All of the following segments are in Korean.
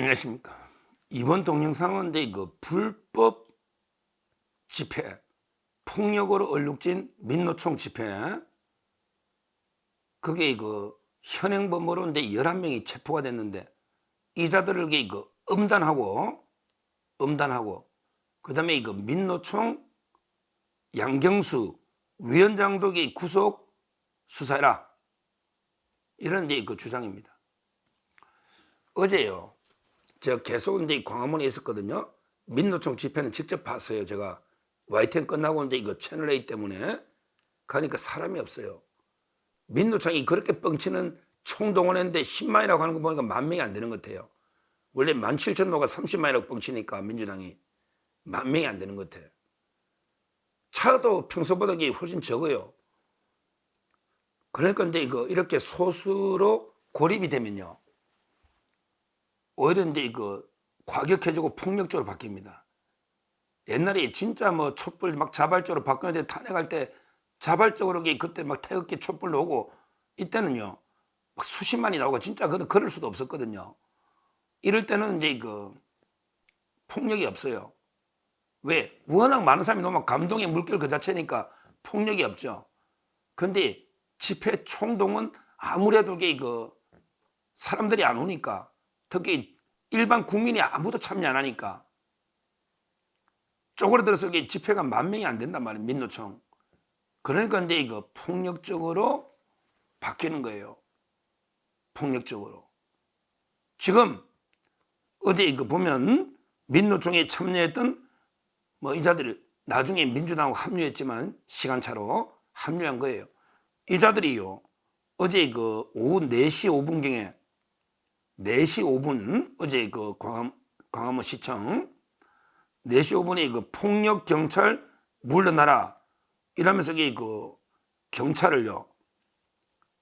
안녕하십니까. 이번 동영상은 이그 불법 집회, 폭력으로 얼룩진 민노총 집회, 그게 그 현행범으로 이제 11명이 체포가 됐는데, 이자들을 이그 음단하고, 음단하고, 그 다음에 이거 민노총 양경수 위원장도 이 구속 수사해라. 이런 이제 그 주장입니다. 어제요. 제가 계속 이제 광화문에 있었거든요. 민노총 집회는 직접 봤어요. 제가 YTN 끝나고 이제 이거 채널 A 때문에 가니까 사람이 없어요. 민노총이 그렇게 뻥치는 총동원했는데 10만이라고 하는 거 보니까 만 명이 안 되는 것 같아요. 원래 17,000노가 30만이라고 뻥치니까 민주당이 만 명이 안 되는 것 같아요. 차도 평소보다 훨씬 적어요. 그러니까 이제 이거 이렇게 소수로 고립이 되면요. 오히려 이제 이거 과격해지고 폭력적으로 바뀝니다. 옛날에 진짜 뭐 촛불 막 자발적으로 박근혜 대 탄핵할 때 자발적으로 그때 막 태극기 촛불 나오고 이때는요 막 수십만이 나오고 진짜 그런 그럴 수도 없었거든요. 이럴 때는 이제 그 폭력이 없어요. 왜? 워낙 많은 사람이 너무 감동의 물결 그 자체니까 폭력이 없죠. 근데 집회 총동은 아무래도 그 사람들이 안 오니까 특히 일반 국민이 아무도 참여 안 하니까 쪼그라들어서 이게 집회가 만 명이 안 된단 말이에요. 민노총. 그러니까 이제 이거 폭력적으로 바뀌는 거예요. 폭력적으로. 지금 어디 이거 보면 민노총에 참여했던 뭐 이자들 나중에 민주당하고 합류했지만 시간차로 합류한 거예요. 이자들이요. 어제 그 오후 4시 5분경에 4시 5분 어제 그 광화문, 광화문 시청 4시 5분에 그 폭력 경찰 물러나라 이러면서 그 경찰을요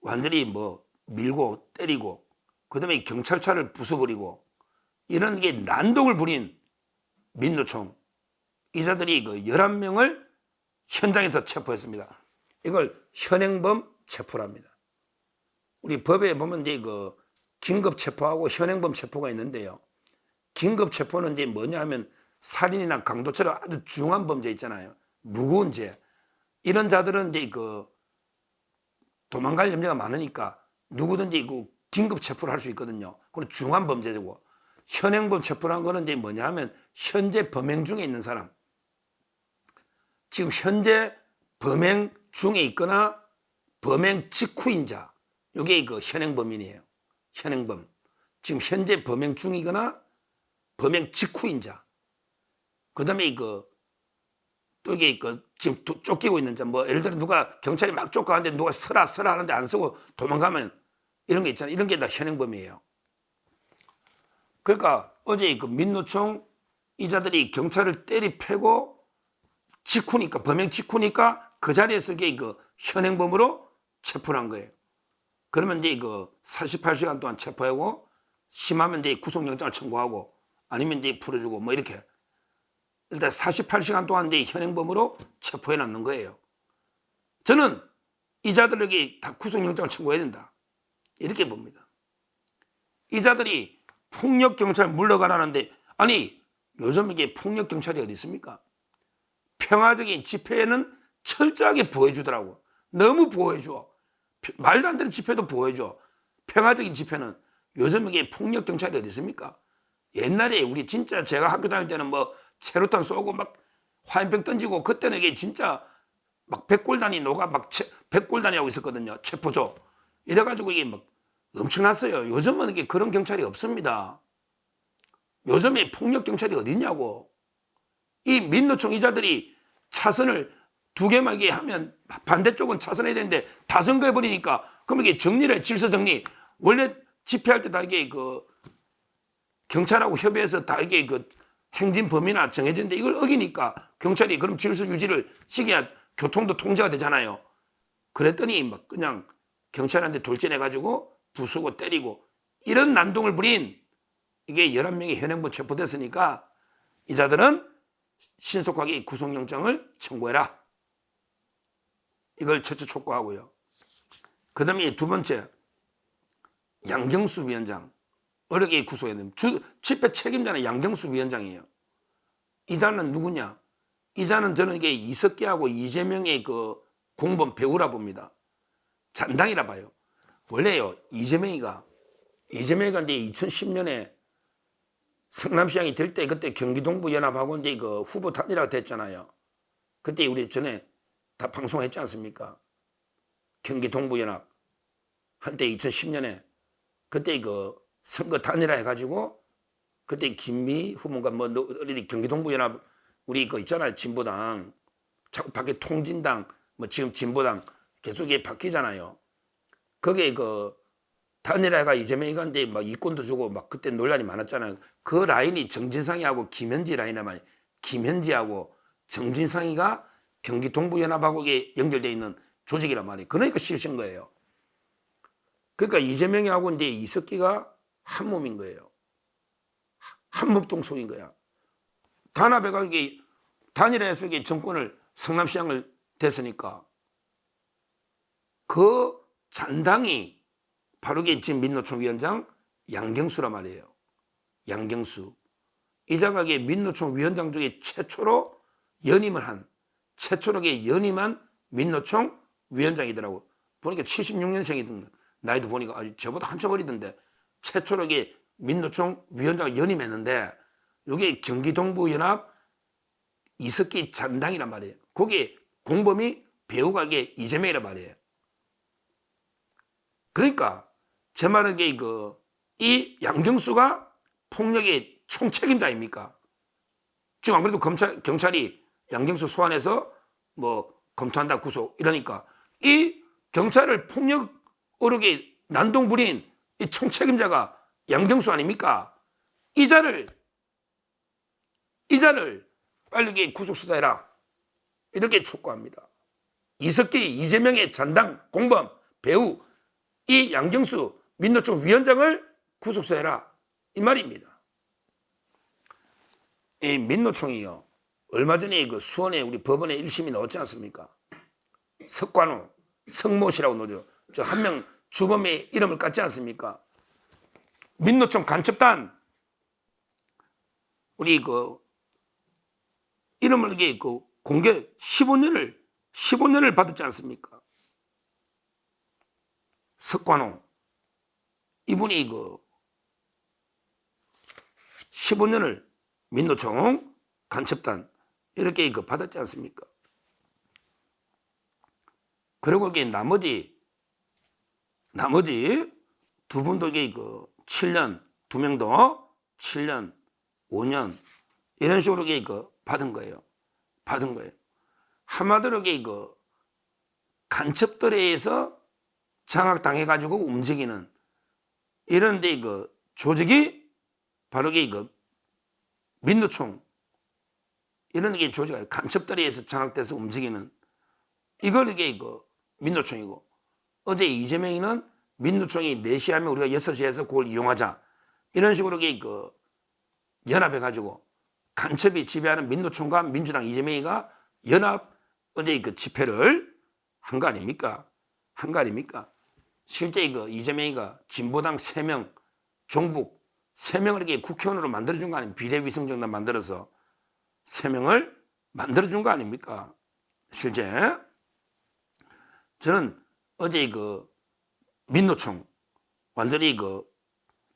완전히 뭐 밀고 때리고 그 다음에 경찰차를 부숴버리고 이런 게 난동을 부린 민노총 이자들이 그 11명을 현장에서 체포했습니다. 이걸 현행범 체포랍니다. 우리 법에 보면 이제 그 긴급 체포하고 현행범 체포가 있는데요. 긴급 체포는 이제 뭐냐 하면 살인이나 강도처럼 아주 중한 범죄 있잖아요. 무거운 죄. 이런 자들은 이제 그 도망갈 염려가 많으니까 누구든지 그 긴급 체포를 할 수 있거든요. 그건 중한 범죄고 현행범 체포라는 거는 이제 뭐냐 하면 현재 범행 중에 있는 사람. 지금 현재 범행 중에 있거나 범행 직후인 자. 이게 그 현행범인이에요. 현행범. 지금 현재 범행 중이거나 범행 직후인 자. 그 다음에 이거 또 이게 그 지금 도- 쫓기고 있는 자. 뭐 예를 들어 누가 경찰이 막 쫓아가는데 누가 서라 서라 하는데 안 쓰고 도망가면 이런 게 있잖아요. 이런 게 다 현행범이에요. 그러니까 어제 그 민노총 이자들이 경찰을 때리 패고 직후니까 범행 직후니까 그 자리에서 그 현행범으로 체포를 한 거예요. 그러면 이제 그 48시간 동안 체포하고 심하면 이제 구속영장을 청구하고 아니면 이제 풀어주고 뭐 이렇게 일단 48시간 동안 이제 현행범으로 체포해 놨는 거예요. 저는 이 자들에게 다 구속영장을 청구해야 된다. 이렇게 봅니다. 이 자들이 폭력 경찰 물러가라는데 아니 요즘 이게 폭력 경찰이 어디 있습니까? 평화적인 집회에는 철저하게 보호해주더라고. 너무 보호해줘. 피- 말도 안 되는 집회도 보호해줘. 평화적인 집회는 요즘 이게 폭력 경찰이 어디 있습니까? 옛날에 우리 진짜 제가 학교 다닐 때는 뭐 체로탄 쏘고 막 화염병 던지고 그때는 이게 진짜 막 백골단이 녹아 막 체, 백골단이 하고 있었거든요. 체포조. 이래가지고 이게 막 엄청났어요. 요즘은 이게 그런 경찰이 없습니다. 요즘에 폭력 경찰이 어디 있냐고. 이 민노총 이자들이 차선을 두 개만 이게 하면 반대쪽은 차선해야 되는데 다 선거해버리니까 그럼 이게 정리를 해, 질서 정리. 원래 집회할 때 다 이게 그 경찰하고 협의해서 다 이게 그 행진 범위나 정해졌는데 이걸 어기니까 경찰이 그럼 질서 유지를 시켜야 교통도 통제가 되잖아요. 그랬더니 막 그냥 경찰한테 돌진해가지고 부수고 때리고 이런 난동을 부린 이게 11명이 현행범 체포됐으니까 이자들은 신속하게 구속영장을 청구해라. 이걸 첫째 촉구하고요. 그 다음에 두 번째, 양경수 위원장. 어렵게 구속했는데 주, 집회 책임자는 양경수 위원장이에요. 이자는 누구냐? 이자는 저는 이게 이석기하고 이재명의 그 공범 배우라 봅니다. 잔당이라 봐요. 원래요 이재명이가 이재명이가 이제 2010년에 성남시장이 될 때 그때 경기동부 연합하고 이제 그 후보 단일화가 됐잖아요. 그때 우리 전에 다 방송했지 않습니까? 경기 동부 연합 한때 2010년에 그때 그 선거 단일화 해가지고 그때 김미 후보가 뭐 너- 어디 경기 동부 연합 우리 그 있잖아요 진보당 자꾸 밖에 통진당 뭐 지금 진보당 계속 이게 바뀌잖아요. 거기에 그 단일화가 이재명이가 이제 막 이권도 주고 막 그때 논란이 많았잖아요. 그 라인이 정진상이하고 김현지 말이에요. 김현지하고 정진상이가 경기 동부연합하고 연결돼 있는 조직이란 말이에요. 그러니까 실신 거예요. 그러니까 이재명이하고 이제 이석기가 한 몸인 거예요. 한 몸동속인 거야. 단합해가 이게 단일화해서 이게 정권을 성남시장을 됐으니까 그 잔당이 바로 이게 지금 민노총 위원장 양경수란 말이에요. 양경수. 이자가 이게 민노총 위원장 중에 최초로 연임을 한 이게 연임한 민노총 위원장이더라고. 보니까 76년생이든 나이도 보니까 아주 저보다 한참 어리던데 이게 민노총 위원장을 연임했는데 이게 경기동부 연합 이석기 잔당이란 말이에요. 거기 공범이 배우가 이게 이재명이란 말이에요. 그러니까 제 말은 게 그 이 양경수가 폭력의 총책임자 아닙니까? 지금 안 그래도 검찰 경찰이 양경수 소환해서 뭐 검토한다 구속 이러니까 이 경찰을 폭력으로 게 난동 부린 이 총책임자가 양경수 아닙니까? 이자를 이자를 빨리 구속 수사해라 이렇게 촉구합니다. 이석기 이재명의 잔당 공범 배우 이 양경수 민노총 위원장을 구속수해라 이 말입니다. 이 민노총이요 얼마 전에 그 수원에 우리 법원에 1심이 나왔지 않습니까? 석관호 성모 씨라고 나오죠. 저 한 명 주범의 이름을 깠지 않습니까? 민노총 간첩단 우리 그 이름을 이게 그 공개 15년을 15년을 받았지 않습니까? 석관호 이분이 그 15년을 민노총 간첩단 이렇게 그 받았지 않습니까? 그리고 이게 나머지 나머지 두 분도 이게 그 7년 두 명도 7년 5년 이런 식으로 이게 그 받은 거예요. 받은 거예요. 한마디로 이게 그 간첩들에 의해서 장악당해 가지고 움직이는 이런 데그 조직이 바로 이게 그 민노총 이런 게 조직이 간첩들에 의해서 장악돼서 움직이는 이걸 이게 그 민노총이고 어제 이재명이는 민노총이 4시 하면 우리가 6시 해서 그걸 이용하자 이런 식으로 이게 그 연합해 가지고 간첩이 지배하는 민노총과 민주당 이재명이가 연합 어제 그 집회를 한 거 아닙니까? 한 거 아닙니까? 실제 그 이재명이가 진보당 3명, 종북 3명을 이렇게 국회의원으로 만들어준 거 아닙니까? 비례위성정당 만들어서 3명을 만들어준 거 아닙니까? 실제 저는 어제 그 민노총 완전히 그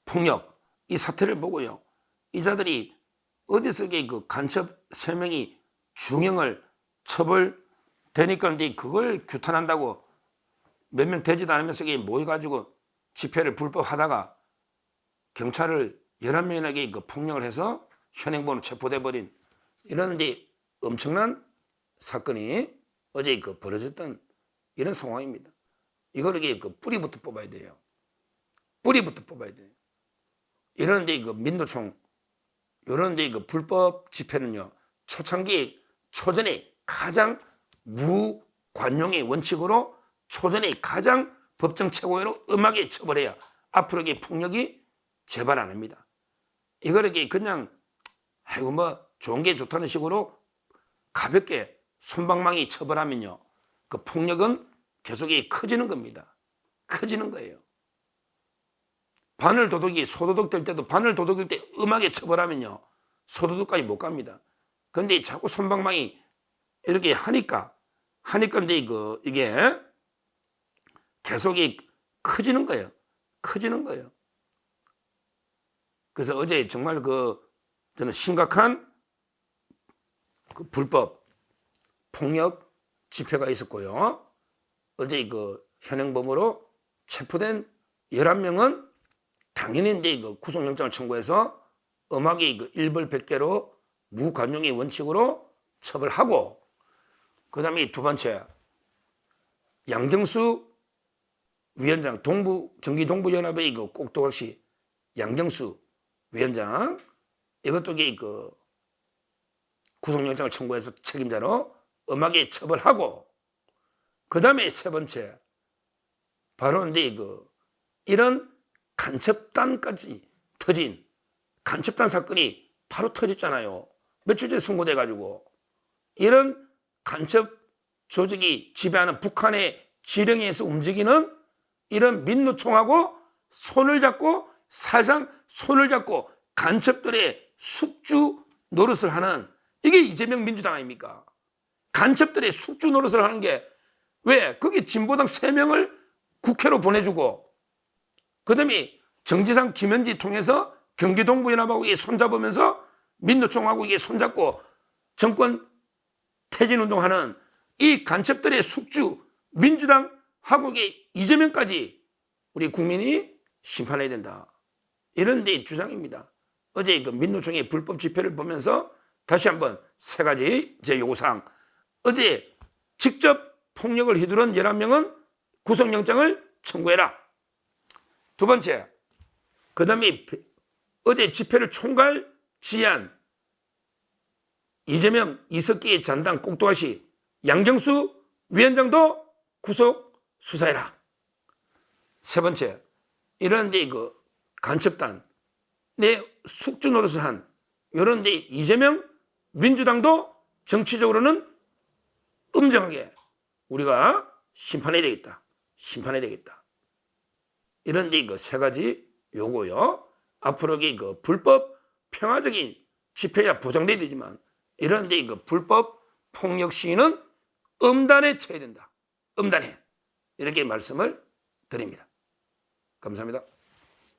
폭력 이 사태를 보고요. 이 자들이 어디서 이게 그 간첩 3명이 중형을 처벌되니까 그걸 규탄한다고 몇 명 되지도 않으면서 모여가지고 집회를 불법하다가 경찰을 11명에게 그 폭력을 해서 현행범으로 체포돼 버린 이런 이제 엄청난 사건이 어제 그 벌어졌던 이런 상황입니다. 이걸 이게 그 뿌리부터 뽑아야 돼요. 뿌리부터 뽑아야 돼요. 이런 이제 그 민노총 이런 이제 그 불법 집회는요 초창기 초전에 가장 무관용의 원칙으로 초전에 가장 법정 최고위로 엄하게 처벌해야 앞으로 이게 폭력이 재발 안 합니다. 이게 그냥 아이고 뭐 좋은 게 좋다는 식으로 가볍게 손방망이 처벌하면요 그 폭력은 계속 이 커지는 겁니다. 커지는 거예요. 바늘 도둑이 소도둑 될 때도 바늘 도둑일 때 음하게 처벌하면요. 소도둑까지 못 갑니다. 근데 자꾸 손방망이 이렇게 하니까 하니까 이제 그 이게 계속 이 커지는 거예요. 커지는 거예요. 그래서 어제 정말 그 저는 심각한 그 불법 폭력 집회가 있었고요. 어제 그 현행범으로 체포된 11명은 당연히 이제 그 구속영장을 청구해서 음악이 그 일벌백계로 무관용의 원칙으로 처벌하고 그 다음에 두 번째 양정수 위원장 동부 경기 동부연합의 그 꼭두각시 양정수 위원장 이것도 그 구속영장을 청구해서 책임자로 음악에 처벌하고 그 다음에 세 번째 바로 이제 그 이런 간첩단까지 터진 간첩단 사건이 바로 터졌잖아요. 며칠 전에 선고돼 가지고 이런 간첩 조직이 지배하는 북한의 지령에서 움직이는 이런 민노총하고 손을 잡고 사실상 손을 잡고 간첩들의 숙주 노릇을 하는 이게 이재명 민주당 아닙니까? 간첩들의 숙주 노릇을 하는 게 왜? 거기 진보당 세명을 국회로 보내주고 그다음에 정지상 김현지 통해서 경기동부연합하고 이게 손잡으면서 민노총하고 이게 손잡고 정권 퇴진운동하는 이 간첩들의 숙주 민주당하고 이게 이재명까지 우리 국민이 심판해야 된다. 이런 데 주장입니다. 어제 그 민노총의 불법 집회를 보면서 다시 한번 세 가지 제 요구사항. 어제 직접 폭력을 휘두른 11명은 구속영장을 청구해라. 두 번째, 그 다음에 어제 집회를 총괄 지휘한 이재명, 이석기 잔당 꼭두아시 양정수 위원장도 구속 수사해라. 세 번째, 이런 이제 그 간첩단 내 숙주 노릇을 한 이런 이제 이재명 민주당도 정치적으로는 엄정하게 우리가 심판해야 되겠다. 심판해야 되겠다. 이런 이제 그세 가지 요거요. 앞으로 그 불법 평화적인 집회야 보장돼야 되지만 이런 이제 그 불법 폭력 시위는 엄단에 쳐야 된다. 엄단에 이렇게 말씀을 드립니다. 감사합니다.